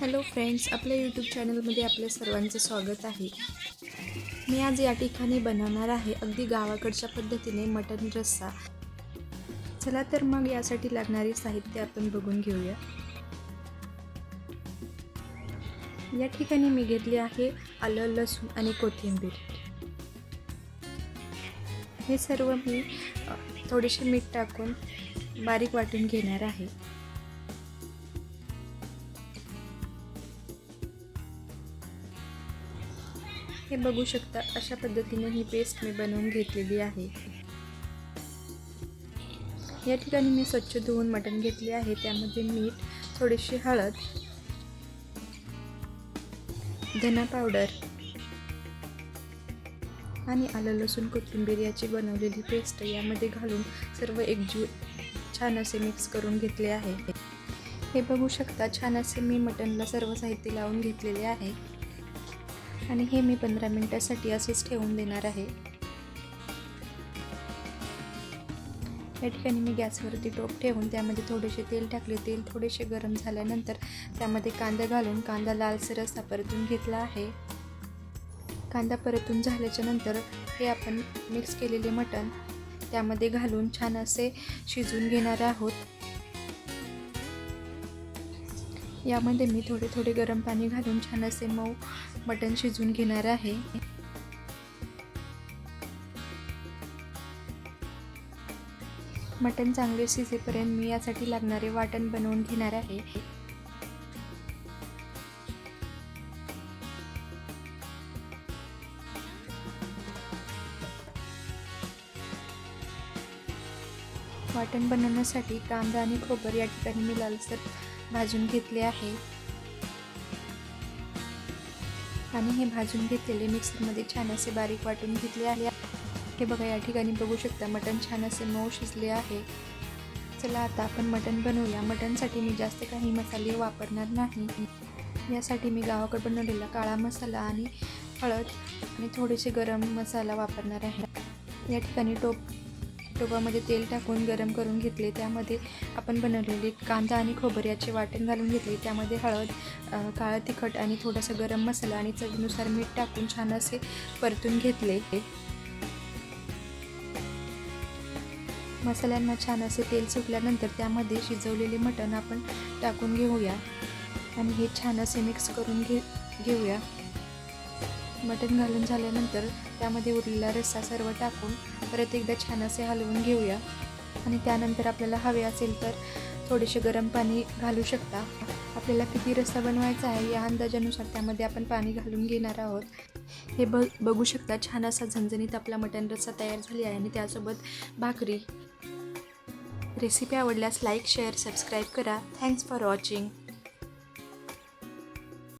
Hello friends आपल्या YouTube चॅनलमध्ये आपल्या सर्वांचं स्वागत आहे. मी आज या ठिकाणी बनवणार आहे अगदी गावाकडच्या पद्धतीने मटन रस्सा. चला तर मग यासाठी लागणारे साहित्य आपण बघून घेऊया. या ठिकाणी मी घेतली आहे आलं लसूण आणि कोथिंबीर. हे सर्व मी थोडेसे मीठ टाकून बारीक वाटून घेणार आहे. हे बघू शकता अशा पद्धतीने ही पेस्ट मी बनवून घेतलेली आहे. या ठिकाणी मी स्वच्छ धुवून मटण घेतले आहे. त्यामध्ये मीठ थोडीशी हळद धना पावडर आणि आलं लसूण कोथिंबीर याची बनवलेली पेस्ट यामध्ये घालून सर्व एकजू छान असे मिक्स करून घेतले आहे. हे बघू शकता छान असे मी मटणला सर्व साहित्य लावून घेतलेले आहे. आणि हे मी पंधरा मिनटासाठी असेच ठेवून देणार आहे. या ठिकाणी मी गॅसवरती टोप ठेवून त्यामध्ये थोडेसे तेल टाकले. तेल थोडेसे गरम झाल्यानंतर त्यामध्ये कांदा घालून कांदा लालसर असा परतून घेतला आहे. कांदा परतून झाल्याच्यानंतर हे आपण मिक्स केलेले मटण त्यामध्ये घालून छान असे शिजवून घेणार आहोत. यामध्ये मी थोडे थोडे गरम पाणी घालून छान असे मऊ मटण शिजवून घेणार आहे. मटण चांगले शिजेपर्यंत मी यासाठी लागणारे वाटण बनवून घेणार आहे. वाटण बनवण्यासाठी कांदा आणि खोबर या ठिकाणी मी लालसर भाजून घेतले आहे. आणि हे भाजून घेतलेले मिक्सरमध्ये छान असे बारीक वाटून घेतले आहे. हे बघा या ठिकाणी बघू शकता मटण छान असे मऊ शिजले आहे. चला आता आपण मटण बनवूया. मटणसाठी मी जास्त काही मसाले वापरणार नाही. यासाठी मी गावाकडे बनवलेला काळा मसाला आणि हळद आणि थोडेसे गरम मसाला वापरणार आहे. या ठिकाणी टोप टोपामध्ये तेल टाकून गरम करून घेतले. त्यामध्ये आपण बनवलेले कांदा आणि खोबर याचे वाटण घालून घेतले. त्यामध्ये हळद काळं तिखट आणि थोडासा गरम मसाला आणि चवीनुसार मीठ टाकून छान असे परतून घेतले. मसाल्यांना छान असे तेल सुटल्यानंतर त्यामध्ये शिजवलेले मटण आपण टाकून घेऊया. आणि हे छान असे मिक्स करून घे घेऊया. मटण घालून झाल्यानंतर त्यामध्ये उरलेला रस्सा सर्व टाकून परत एकदा छान असे हलवून घेऊया. आणि त्यानंतर आपल्याला हवे असेल तर थोडेसे गरम पाणी घालू शकता. आपल्याला किती रस्सा बनवायचा आहे या अंदाजानुसार त्यामध्ये आपण पाणी घालून घेणार आहोत. हे ब बघू शकता छान असा झणझणीत आपला मटण रस्सा तयार झाली आहे आणि त्यासोबत भाकरी. रेसिपी आवडल्यास लाईक शेअर सबस्क्राईब करा. Thanks for watching.